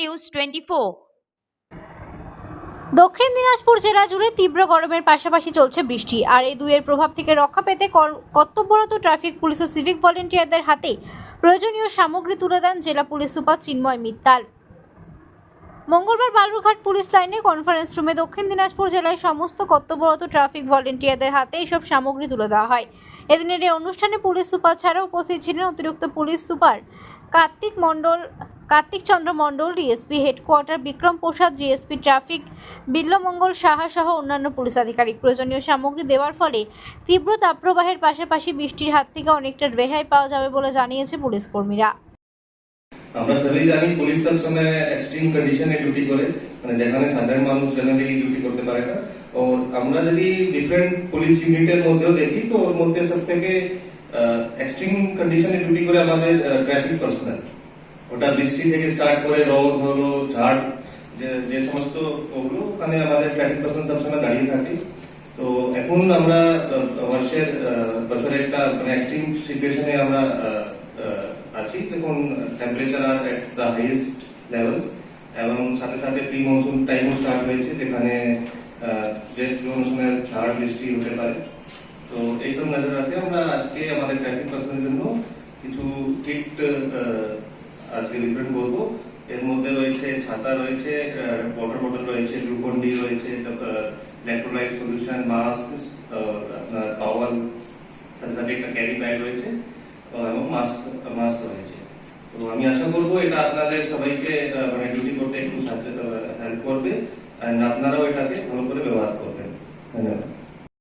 News twenty দক্ষিণ দিনাজপুর জেলা জুড়ে তীব্র গরমের পাশাপাশি চলছে বৃষ্টি, আর এই দুইয়ের প্রভাব থেকে রক্ষা পেতে কর্তব্যরত ট্রাফিক পুলিশ ও সিভিক ভলেন্টিয়ারদের হাতে প্রয়োজনীয় সামগ্রী তুলে দেন জেলা পুলিশ সুপার চিন্ময় মিত্তাল। মঙ্গলবার বালুরঘাট পুলিশ লাইনে কনফারেন্স রুমে দক্ষিণ দিনাজপুর জেলায় সমস্ত কর্তব্যরত ট্রাফিক ভলেন্টিয়ারদের হাতে এইসব সামগ্রী তুলে দেওয়া হয়। এদিনের এই অনুষ্ঠানে পুলিশ সুপার ছাড়াও উপস্থিত ছিলেন অতিরিক্ত police super Kartik Mondal Kartik Chandra Mondal DSP headquarter Bikram Prasad DSP traffic Bilwamangal Saha সহ অন্যান্য পুলিশ আধিকারিক। প্রয়োজনীয় সামগ্রী দেওয়ার ফলে তীব্র তাপপ্রবাহের পাশাপাশি বৃষ্টির হাত থেকে অনেকটা রেহাই পাওয়া যাবে বলে জানিয়েছে পুলিশ কর্মীরা। আমরা সবাই জানি পুলিশ সব সময় এক্সট্রিম কন্ডিশনে ডিউটি করে মানে যেখানে সাধারণ মানুষ জেনারেলি ডিউটি করতে পারে না। ও আমরা যদি ডিফারেন্ট পুলিশ ইউনিটের মধ্যেও দেখি, তো ওর মধ্যে সব থেকে এক্সট্রিম কন্ডিশনে ডিউটি করে আমাদের ট্রাফিক পার্সোনাল ওটা বৃষ্টি থেকে স্টার্ট করে রোদ হলো ঝাড় যে সমস্ত ওগুলো ওখানে আমাদের ট্রাফিক পার্সোনাল সবসময় দাঁড়িয়ে থাকে। তো এখন আমরা বর্ষের আহ, বছরের একটা মানে এক্সট্রিম সিচুয়েশনে আমরা আছি। দেখুন temperature are the highest levels এবং সাথে সাথে প্রি মনসুন টাইমও স্টার্ট হয়েছে যেখানে আহ, যে মৌসুমে ঝাড় বৃষ্টি হতে পারে। তো এইসব নজর রাখে আমরা আজকে আমাদের ট্রাফিক পার্সনের জন্য কিছু কিট আজকে বিতরণ করব। এর মধ্যে রয়েছে ছাতা রয়েছে ওয়াটার বটল রয়েছে গ্লুকন ডি রয়েছে ইলেকট্রোলাইট সলিউশন মাস্ক আপনার টাওয়াল সাথে একটা ক্যারি ব্যাগ রয়েছে এবং মাস্ক মাস্ক রয়েছে। তো আমি আশা করব এটা আপনাদের সবাইকে মানে ডিউটি করতে একটু সাহায্য হেল্প করবে। আর আপনারাও এটাকে ভালো করে ব্যবহার করবেন। ধন্যবাদ।